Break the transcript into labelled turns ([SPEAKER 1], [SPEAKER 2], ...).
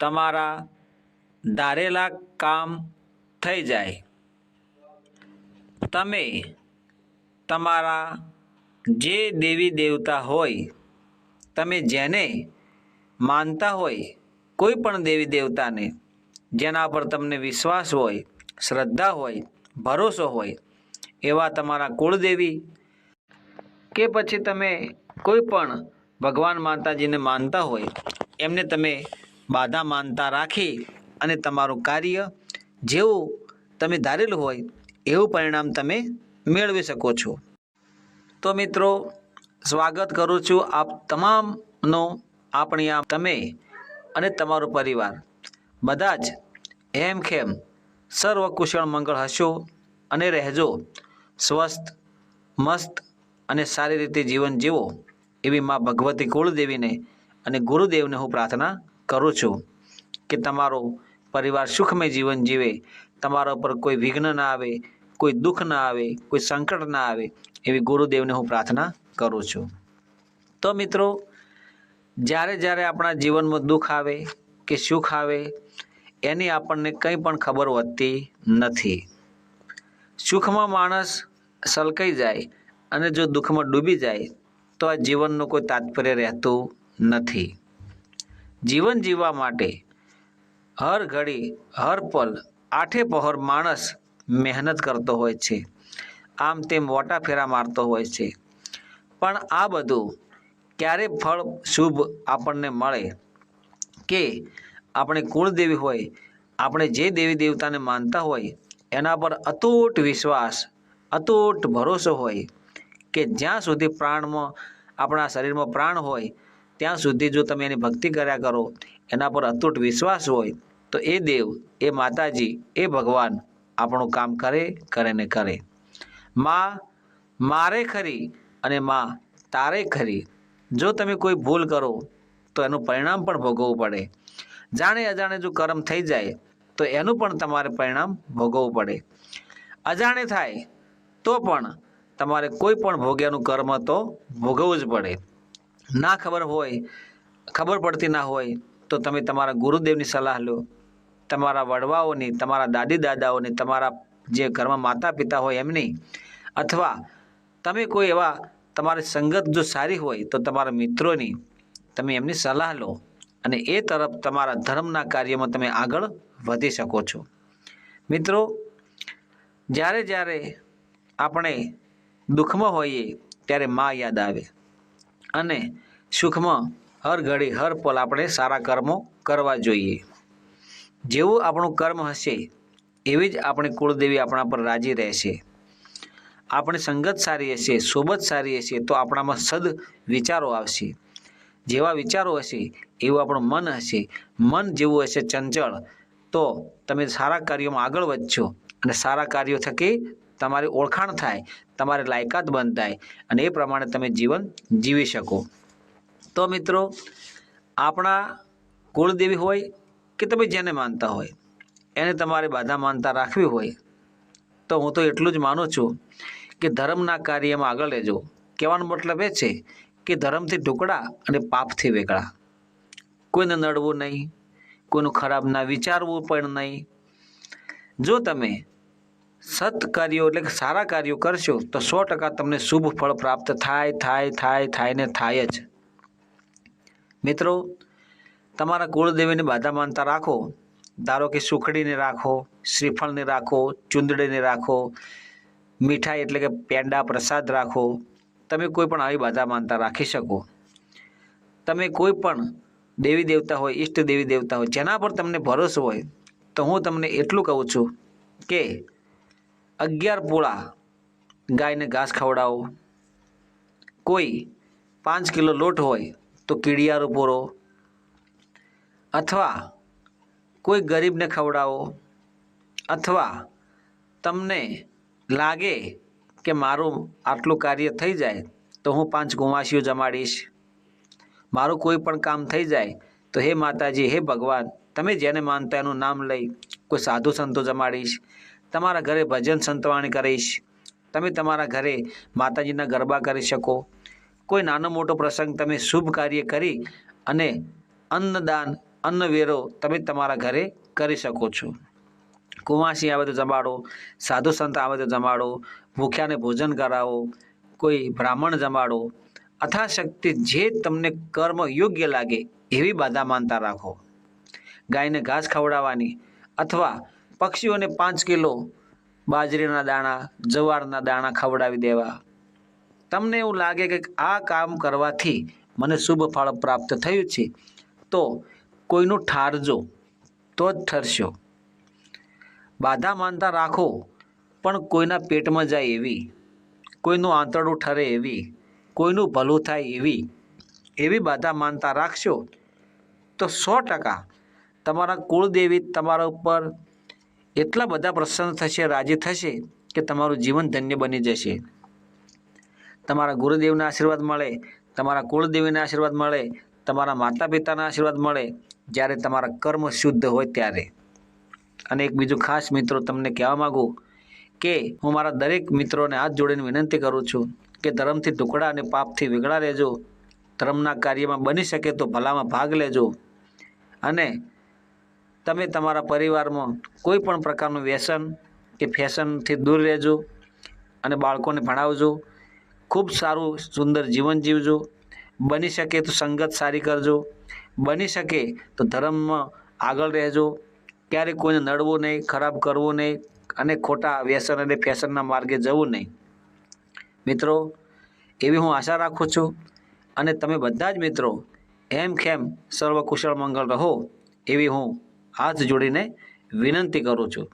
[SPEAKER 1] તમારા ધારેલા કામ થઈ જાય. તમે તમારા જે દેવી દેવતા હોય, તમે જેને માનતા હોય, કોઈ પણ દેવી દેવતાને, જેના પર તમને વિશ્વાસ હોય, શ્રદ્ધા હોય, ભરોસો હોય, એવા તમારા કુળદેવી કે પછી તમે કોઈ પણ ભગવાન માતાજીને માનતા હોય, એમને તમે બાધા માનતા રાખી અને તમારું કાર્ય જેવું તમે ધારેલું હોય એવું પરિણામ તમે મેળવી શકો છો. તો મિત્રો, સ્વાગત કરું છું આપ તમામનો, આપણી આ તમે અને તમારો પરિવાર. બધા જ હેમખેમ સર્વ કુશળ મંગળ હશો અને રહેજો. સ્વસ્થ, મસ્ત અને સારી રીતે જીવન જીવો એવી મા ભગવતી કુળદેવીને અને ગુરુદેવને હું પ્રાર્થના કરું છું કે તમારો પરિવાર સુખમય જીવન જીવે, તમારા ઉપર કોઈ વિઘ્ન ના આવે, કોઈ દુઃખ ના આવે, કોઈ સંકટ ના આવે, એવી ગુરુદેવને હું પ્રાર્થના કરું છું. તો મિત્રો, જ્યારે જ્યારે આપણા જીવનમાં દુઃખ આવે કે સુખ આવે, એની આપણને કંઈ પણ ખબર હોતી નથી. સુખમાં માણસ સલકાઈ જાય અને જો દુઃખમાં ડૂબી જાય, તો આ જીવનનું કોઈ તાત્પર્ય રહેતું નથી. જીવન જીવવા માટે હર ઘડી, હર પલ, આઠે પહોર માણસ મહેનત કરતો હોય છે. આમ તેમ વોટા ફેરા મારતો હોય છે. પણ આ બધું ક્યારે ફળ શુભ આપણને મળે કે આપણે કુળદેવી હોય, આપણે જે દેવી દેવતાને માનતા હોય, એના પર અતૂટ વિશ્વાસ, અતૂટ ભરોસો હોય કે જ્યાં સુધી પ્રાણમાં આપણા શરીરમાં પ્રાણ હોય ત્યાં સુધી જો તમે એની ભક્તિ કર્યા કરો, એના પર અતૂટ વિશ્વાસ હોય, તો એ દેવ, એ માતાજી, એ ભગવાન આપણું કામ કરે કરે ને કરે. માં, મારે ખરી અને માં તારે ખરી. જો તમે કોઈ ભૂલ કરો, તો એનું પરિણામ પણ ભોગવવું પડે. જાણે અજાણે જો કર્મ થઈ જાય, તો એનું પણ તમારે પરિણામ ભોગવવું પડે. અજાણે થાય, તો પણ તમારે કોઈ પણ ભોગ્યાનું કર્મ તો ભોગવવું જ પડે. ના ખબર હોય, ખબર પડતી ના હોય, તો તમે તમારા ગુરુદેવની સલાહ લો. તમારા વડવાઓની, તમારા દાદી દાદાઓની તમારા જે ઘરમાં માતા પિતા હોય એમની, અથવા તમે કોઈ એવા તમારી સંગત જો સારી હોય, તો તમારા મિત્રોની તમે એમની સલાહ લો અને એ તરફ તમારા ધર્મના કાર્યમાં તમે આગળ વધી શકો છો. મિત્રો જ્યારે જ્યારે આપણે દુઃખમાં હોઈએ, ત્યારે મા યાદ આવે. અને સુખમાં હર ઘડી હર પલ આપણે સારા કર્મો કરવા જોઈએ. જેવું આપણું કર્મ હશે, એવી જ આપણી કુળદેવી આપણા પર રાજી રહેશે. આપણી સંગત સારી હશે, સોબત સારી હશે, તો આપણામાં સદ વિચારો આવશે. જેવા વિચારો હશે, એવું આપણું મન હશે. મન જેવું હશે ચંચળ, તો તમે સારા કાર્યોમાં આગળ વધશો અને સારા કાર્યો થકી તમારી ઓળખાણ થાય, તમારી લાયકાત બંધાય અને એ પ્રમાણે તમે જીવન જીવી શકો. તો મિત્રો, આપણા કુળદેવી હોય કે તમે જેને માનતા હોય, એને તમારે બાધા માનતા રાખવી હોય, તો હું તો એટલું જ માનું છું કે ધર્મના કાર્યમાં આગળ લેજો કહેવાનો મતલબ એ છે કે ધર્મથી ટુકડા અને પાપથી વેગળા. કોઈને નડવું નહીં, કોઈનું ખરાબ ના વિચારવું પણ નહીં. જો તમે સત કાર્યો એટલે કે સારા કાર્યો કરશો, તો સો ટકા તમને શુભ ફળ પ્રાપ્ત થાય થાય થાય થાય ને થાય જ. મિત્રો, તમારા કુળદેવીને બાધા માનતા રાખો. ધારો કે સુખડીને રાખો, શ્રીફળને રાખો, ચુંદડીને રાખો, મીઠાઈ એટલે કે પેંડા પ્રસાદ રાખો, તમે કોઈ પણ આવી બાધા માનતા રાખી શકો. તમે કોઈ પણ દેવી દેવતા હોય, ઈષ્ટ દેવી દેવતા હોય, જેના પર તમને ભરોસો હોય, તો હું તમને એટલું કહું છું કે અગિયાર પોળા ગાયને ઘાસ ખવડાવો. કોઈ પાંચ કિલો લોટ હોય તો કીડિયારો પૂરો. અથવા કોઈ ગરીબને ખવડાવો. અથવા તમને લાગે કે મારું આટલું કાર્ય થઈ જાય તો હું પાંચ ગુમાશીઓ જમાડીશ. મારું કોઈ પણ કામ થઈ જાય તો હે માતાજી, હે ભગવાન, તમે જેને માનતા એનું નામ લઈ કોઈ સાધુ સંતો જમાડીશ. તમારા ઘરે ભજન સંતવાણી કરીશ. તમે તમારા ઘરે માતાજીના ગરબા કરી શકો. કોઈ નાનો મોટો પ્રસંગ તમે શુભ કાર્ય કરી અને અન્નદાન, અન્નવેરો તમે તમારા ઘરે કરી શકો છો. કુંવાસી આવે તો જમાડો, સાધુ સંત આવે તો જમાડો, ભૂખ્યાને ભોજન કરાવો, કોઈ બ્રાહ્મણ જમાડો. અથાશક્તિ જે તમને કર્મ યોગ્ય લાગે એવી બાધા માનતા રાખો. ગાયને ઘાસ ખવડાવવાની અથવા પક્ષીઓને પાંચ કિલો બાજરીના દાણા, જવારના દાણા ખવડાવી દેવા. તમને એવું લાગે કે આ કામ કરવાથી મને શુભ ફળ પ્રાપ્ત થયું છે, તો કોઈનું ઠારજો, તો જ ઠરશો. બાધા માનતા રાખો, પણ કોઈના પેટમાં જાય એવી, કોઈનું આંતરડું ઠરે એવી, કોઈનું ભલું થાય એવી એવી બાધા માનતા રાખશો, તો સો ટકા તમારા કુળદેવી તમારા ઉપર એટલા બધા પ્રસન્ન થશે, રાજી થશે કે તમારું જીવન ધન્ય બની જશે. તમારા ગુરુદેવના આશીર્વાદ મળે, તમારા કુળદેવીના આશીર્વાદ મળે, તમારા માતા પિતાના આશીર્વાદ મળે, જ્યારે તમારા કર્મ શુદ્ધ હોય ત્યારે. અને એક બીજું ખાસ મિત્રો તમને કહેવા માગું કે હું મારા દરેક મિત્રોને હાથ જોડીને વિનંતી કરું છું કે ધર્મથી ટુકડા અને પાપથી વેગળા રહેજો ધર્મના કાર્યમાં બની શકે તો ભલામાં ભાગ લેજો. અને તમે તમારા પરિવારમાં કોઈ પણ પ્રકારનું વ્યસન કે ફેશનથી દૂર રહેજો અને બાળકોને ભણાવજો. ખૂબ સારું, સુંદર જીવન જીવજો. બની શકે તો સંગત સારી કરજો. બની શકે તો ધર્મમાં આગળ રહેજો. ક્યારેય કોઈને નડવું નહીં, ખરાબ કરવું નહીં અને ખોટા વ્યસન અને ફેશનના માર્ગે જવું નહીં. મિત્રો, એવી હું આશા રાખું છું અને તમે બધા જ મિત્રો એમ ખેમ સર્વ કુશળ મંગળ રહો એવી હું હાથ જોડીને વિનંતી કરું છું.